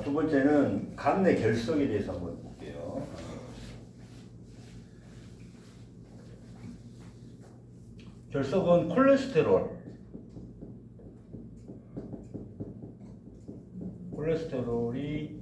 자, 두 번째는 간내 결석에 대해서 한번 볼게요. 결석은 콜레스테롤. 콜레스테롤이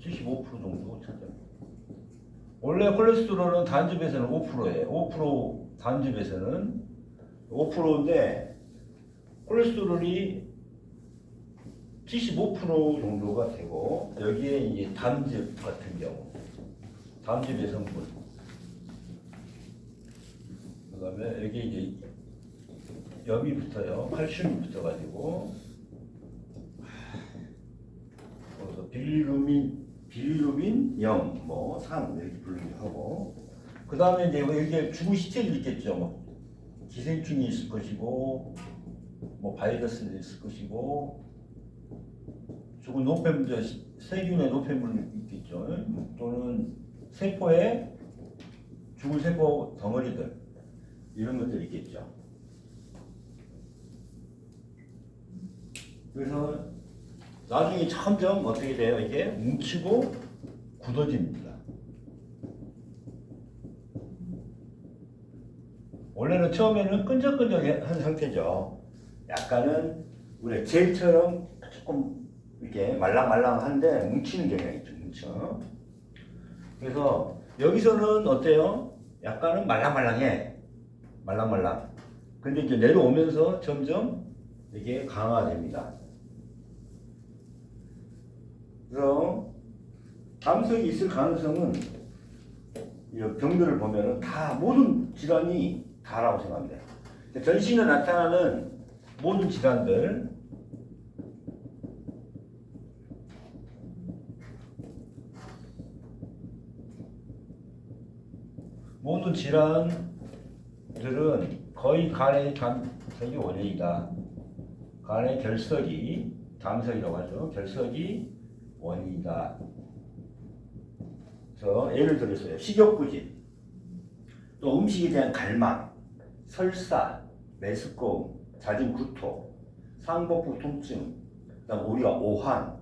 75% 정도 차지합니다. 원래 콜레스테롤은 단즙에서는 5%예요. 5% 단즙에서는 5%인데 콜레스테롤이 75% 정도가 되고 여기에 이제 담즙 같은 경우 담즙의 성분. 그 다음에 여기 이제 염이 붙어요. 칼슘이 붙어가지고. 그래서 빌루민 빌루민 염뭐산 이렇게 부르기도 하고. 그 다음에 이제 여기에 죽은 시체도 있겠죠. 뭐 기생충이 있을 것이고 뭐 바이러스도 있을 것이고 죽은 노폐물, 세균의 노폐물 있겠죠. 또는 세포에 죽은 세포 덩어리들 이런 것들이 있겠죠. 그래서 나중에 점점 어떻게 돼요? 이게 뭉치고 굳어집니다. 원래는 처음에는 끈적끈적한 상태죠. 약간은 우리 젤처럼 조금 이렇게 말랑말랑한데 뭉치는 경향이 있죠. 뭉쳐. 그래서 여기서는 어때요? 약간은 말랑말랑해. 말랑말랑. 근데 이제 내려오면서 점점 이게 강화됩니다. 그래서 담석이 있을 가능성은 이 병들을 보면은 다 모든 질환이 다라고 생각합니다. 전신에 나타나는 모든 질환들 모든 질환들은 거의 간의 담석이 원인이다. 간의 결석이 담석이라고 하죠. 결석이 원인이다. 그래서 예를 들어서요. 식욕부진, 또 음식에 대한 갈망, 설사, 메스꺼움, 잦은 구토, 상복부 통증, 그다음 우리가 오한,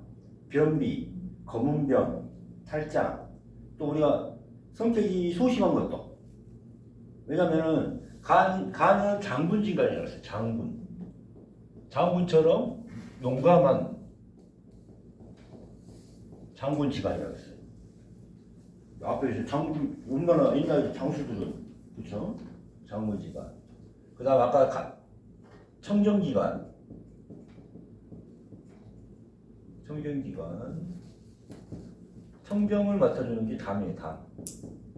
변비, 검은병, 탈장, 또 우리가 성격이 소심한 것도 왜냐면은 간 간은 장군 질환이라고 했어요. 장군. 장군처럼 용감한 장군 질환이라고 했어요. 앞에 이제 장군 얼마나 옛날 장수들은 그렇죠? 장군 질환. 그다음 아까 가, 청정 질환. 청정 질환. 청정을 맡아주는 게 담이에요. 담.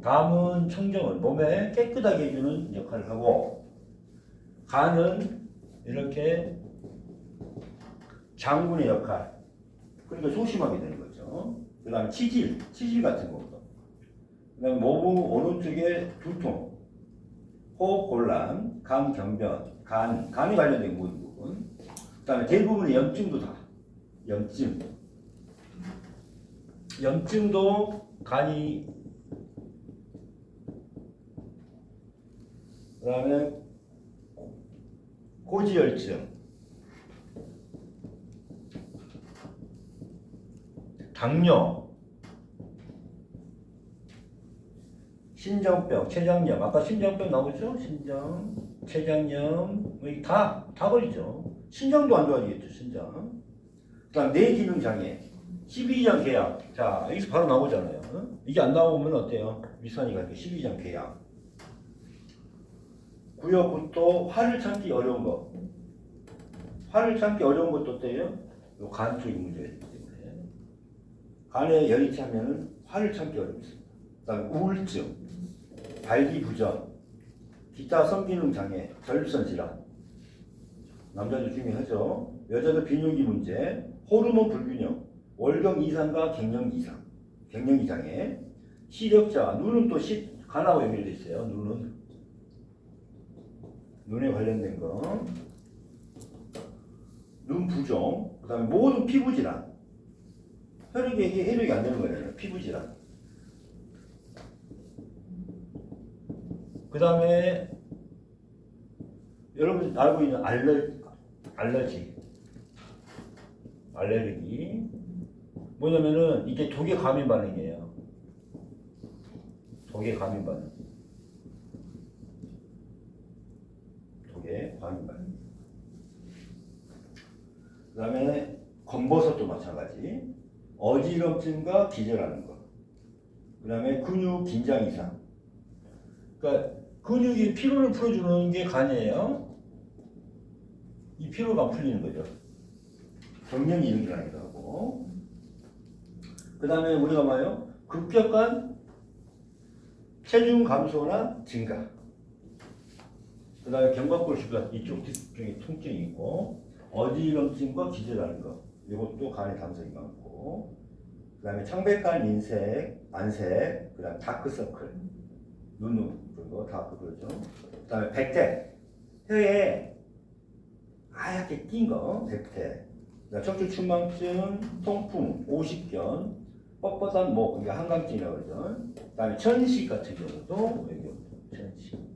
담은 청정을 몸에 깨끗하게 해주는 역할을 하고 간은 이렇게 장군의 역할 그러니까 소심하게 되는 거죠. 그 다음에 치질 치질 같은 것도. 그 다음에 몸 오른쪽에 두통 호흡 곤란 간 경변 간 간에 관련된 부분. 그 다음에 대부분의 염증도 다 염증. 염증도 간이 그 다음에 고지혈증, 당뇨, 신장병, 췌장염. 아까 신장병 나오죠? 신장, 췌장염, 다, 다 걸리죠. 신장도 안 좋아지겠죠, 신장. 그 다음 뇌기능 장애, 12장 계약. 자, 여기서 바로 나오잖아요. 어? 이게 안 나오면 어때요? 이렇게 12장 계약. 구역부터 화를 참기 어려운 거. 화를 참기 어려운 것도 어때요? 요 간 쪽이 문제가 있기 때문에. 간에 열이 차면은 화를 참기 어렵습니다. 그다음 우울증, 발기부전, 기타 성기능 장애, 전립선 질환. 남자도 중요하죠. 여자도 비뇨기 문제, 호르몬 불균형, 월경 이상과 갱년기 이상, 갱년기 장애, 시력자, 눈은 또 시, 간하고 연결돼 있어요. 눈은 눈에 관련된 거, 눈 부종, 그 다음에 모든 피부 질환, 혈액이 해력이 안 되는 거예요. 피부 질환. 그 다음에 여러분 알고 있는 알레, 알러지, 알레르기, 뭐냐면은 이게 독의 감인 반응이에요. 독의 감인 반응. 감인 반응. 그 다음에 검버섯도 마찬가지. 어지럼증과 기절하는 것. 그 다음에 근육 긴장 이상. 그러니까 근육이 피로를 풀어주는 게 간이에요. 이 피로가 안 풀리는 거죠. 경련이 일어나기도 하고. 그 다음에 우리가 뭐예요? 급격한 체중 감소나 증가. 그 다음에 견갑골 주변 이쪽 뒤쪽에 통증이 있고 어지럼증과 기절하는 거. 이것도 간에 담성이 많고. 그 다음에 창백한 인색, 안색, 그 다음 다크서클, 눈눈 그거 다크 그러죠. 그 다음에 백태, 혀에 하얗게 낀 거, 백태. 그다음 척추 충망증, 통풍, 오십견, 뻣뻣한 목, 이게 한강증이라고 그러죠. 그 다음에 천식 같은 경우도 천식.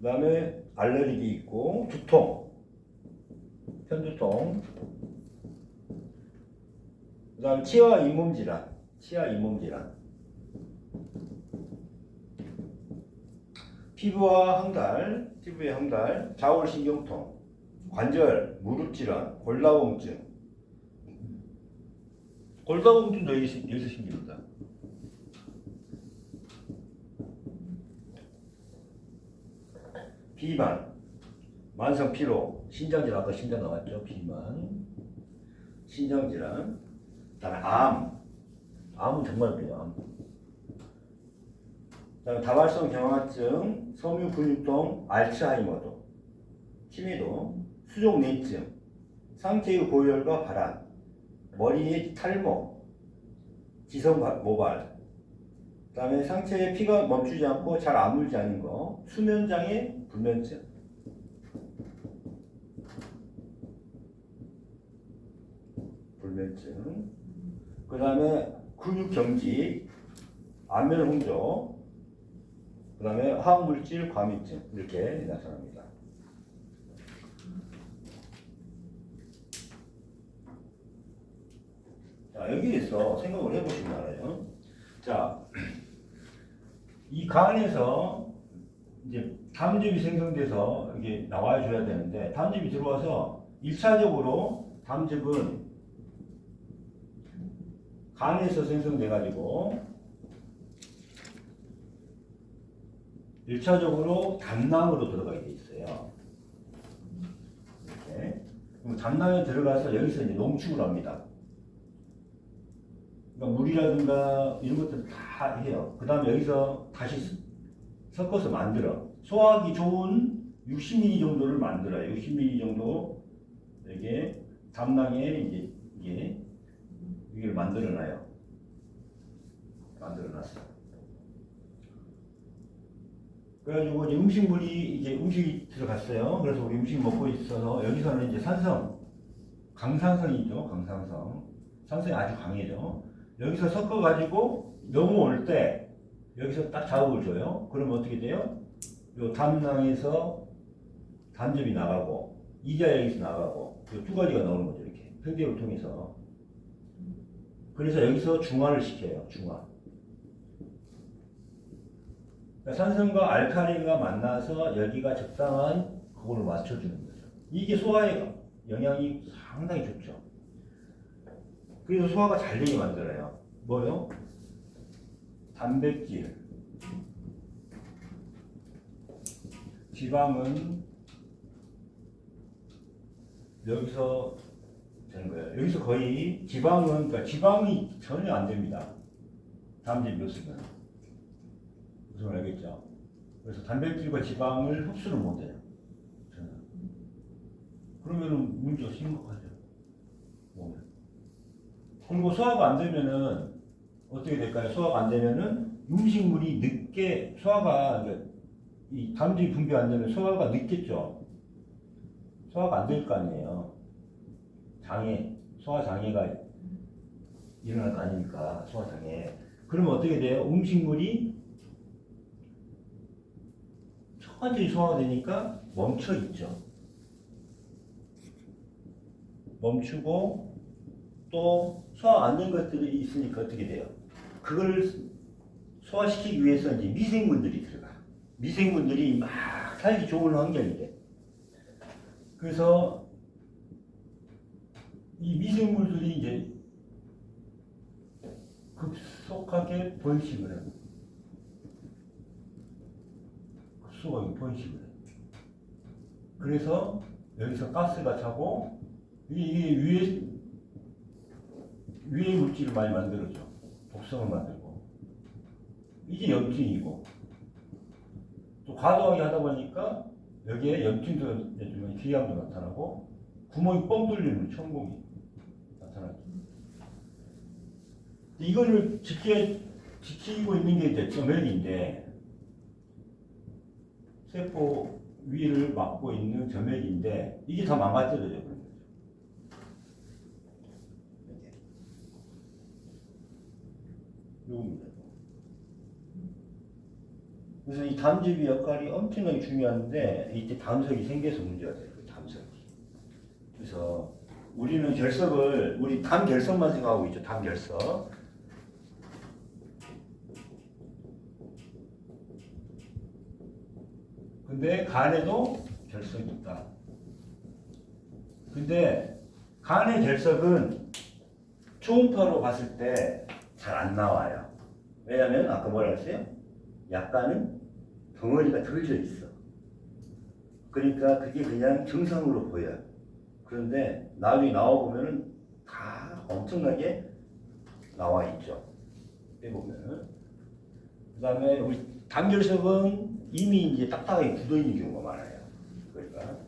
그 다음에 알레르기 있고 두통, 편두통. 그 다음 치아 잇몸 질환, 치아 잇몸 질환. 피부와 항달, 피부의 항달, 좌울신경통, 관절, 무릎 질환, 골다공증. 골다공증도 여기서 생깁니다. 비만, 만성 피로, 신장질환, 아까 신장 나왔죠? 비만, 신장질환, 그다음에 암, 암은 정말 그래요. 암. 그다음에 다발성 경화증, 섬유 근육통, 알츠하이머도, 치매도, 수족 내증, 상체의 고열과 발한, 머리의 탈모, 지성 바- 모발, 그 다음에 상체에 피가 멈추지 않고 잘 아물지 않는 거, 수면 장애, 불면증. 불면증. 그 다음에 근육 경직, 안면 홍조, 그 다음에 화학물질 과민증 이렇게 나타납니다. 자 여기에서 생각을 해보시면 알아요. 자, 이 간에서 이제 담즙이 생성돼서 이게 나와줘야 되는데 담즙이 들어와서 1차적으로 담즙은 간에서 생성돼 가지고 1차적으로 담낭으로 들어가게 돼 있어요. 이렇게. 그럼 담낭에 들어가서 여기서 이제 농축을 합니다. 그러니까 물이라든가 이런 것들 다 해요. 그 다음에 여기서 다시 섞어서 만들어. 소화하기 좋은 60ml 정도를 만들어요. 60ml 정도 이게 담낭에 이제 이게 이걸 만들어놔요. 만들어놨어. 그래가지고 이제 음식물이 이제 음식이 들어갔어요. 그래서 우리 음식 먹고 있어서 여기서는 이제 산성, 강산성이죠. 강산성. 산성이 아주 강해져. 여기서 섞어가지고 넘어올 때 여기서 딱 자극을 줘요. 그러면 어떻게 돼요? 요 담낭에서 담즙이 나가고 이자 여기서 나가고 요두 가지가 나오는 거죠. 이렇게 팽개를 통해서. 그래서 여기서 중화를 시켜요. 중화. 그러니까 산성과 알칼리가 만나서 여기가 적당한 그거를 맞춰주는 거죠. 이게 소화에 영향이 상당히 좋죠. 그래서 소화가 잘 되게 만들어요. 뭐요? 단백질, 지방은 여기서 되는 거예요. 여기서 거의 지방은 그러니까 지방이 전혀 안 됩니다. 담즙 몇 쓰면. 무슨 말 알겠죠? 그래서 단백질과 지방을 흡수를 못해요. 저는. 그러면은 문제가 심각하죠. 몸에. 그리고 소화가 안 되면은 어떻게 될까요? 소화가 안 되면은 음식물이 늦게 소화가 그러니까 이 담즙이 분비 안 되면 소화가 늦겠죠. 소화가 안 될 거 아니에요. 장애, 소화 장애가 일어날 거 아닙니까? 소화 장애. 그러면 어떻게 돼요? 음식물이 천천히 소화가 되니까 멈춰 있죠. 멈추고 또 소화 안 된 것들이 있으니까 어떻게 돼요? 그걸 소화시키기 위해서 이제 미생물들이 들어가. 미생물들이 막 살기 좋은 환경이 돼. 그래서 이 미생물들이 이제 급속하게 번식을 해요. 급속하게 번식을 해요. 그래서 여기서 가스가 차고 이게 위에 위에 물질을 많이 만들어줘. 독성을 만들고 이게 염증이고 또 과도하게 하다 보니까 여기에 염증도 내주면 기함도 나타나고 구멍이 뻥 뚫리는 천공이 나타나죠. 이거를 지켜 지키고 있는 게 이제 점액인데 세포 위를 막고 있는 점액인데 이게 다 망가져져요. 그런 거죠. 이렇게. 요겁니다. 그래서 이 담즙의 역할이 엄청나게 중요한데 이때 담석이 생겨서 문제가 돼요. 그 담석이. 그래서 우리는 결석을 우리 담 결석만 생각하고 있죠. 담 결석. 근데 간에도 결석이 있다. 근데 간의 결석은 초음파로 봤을 때 잘 안 나와요. 왜냐하면 아까 뭐라 했어요? 약간은 덩어리가 들져 있어. 그러니까 그게 그냥 정상으로 보여요. 그런데 나중에 나와 보면은 다 엄청나게 나와 있죠. 빼보면은. 그 다음에 우리 단결석은 이미 이제 딱딱하게 굳어 있는 경우가 많아요. 그러니까.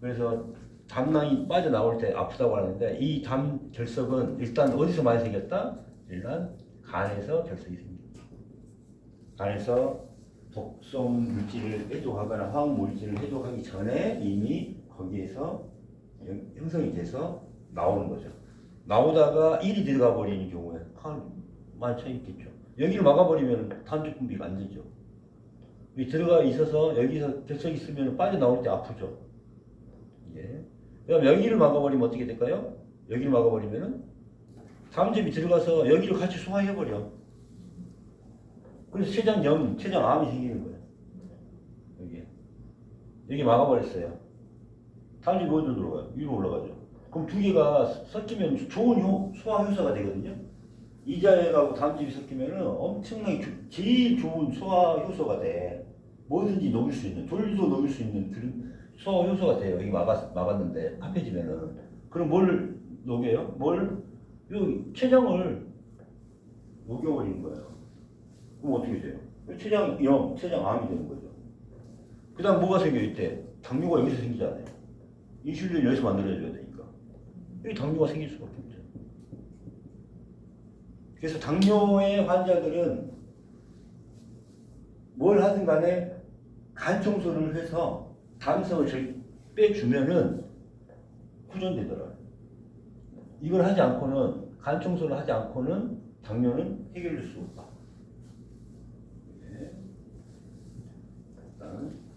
그래서 담낭이 빠져나올 때 아프다고 하는데 이 담 결석은 일단 어디서 많이 생겼다? 일단 간에서 결석이 생깁니다. 간에서 독성 물질을 해독하거나 화학 물질을 해독하기 전에 이미 거기에서 형- 형성이 돼서 나오는 거죠. 나오다가 일이 들어가 버리는 경우에 한 많이 차이 있겠죠. 여기를 막아버리면 단축 분비가 안 되죠. 들어가 있어서 여기서 결석이 있으면 빠져나올 때 아프죠. 예. 그럼 여기를 막아버리면 어떻게 될까요? 여기를 막아버리면은 담즙이 들어가서 여기를 같이 소화해버려. 그래서 췌장염, 췌장암이 생기는 거예요. 여기 여기 막아버렸어요. 담즙이 어디로 들어가요? 위로 올라가죠. 그럼 두 개가 섞이면 좋은 효, 소화 효소가 되거든요. 이자액하고 담즙이 섞이면은 엄청나게 조- 제일 좋은 소화 효소가 돼. 뭐든지 녹일 수 있는, 돌도 녹일 수 있는 그런 소화 효소가 돼요. 여기 막았, 막았는데 합해지면은. 그럼 뭘 녹여요? 뭘? 요 췌장을 녹여버리는 거예요. 그럼 어떻게 돼요? 췌장염, 췌장 암이 되는 거죠. 그 다음 뭐가 생겨 이때? 당뇨가 여기서 생기잖아요. 인슐린 여기서 만들어져야 되니까. 여기 당뇨가 생길 수밖에 없죠. 그래서 당뇨의 환자들은 뭘 하든 간에 간 청소를 해서 저기 빼주면은 후전되더라고요. 이걸 하지 않고는 간 청소를 하지 않고는 당뇨는 해결될 수 없다. 네. 일단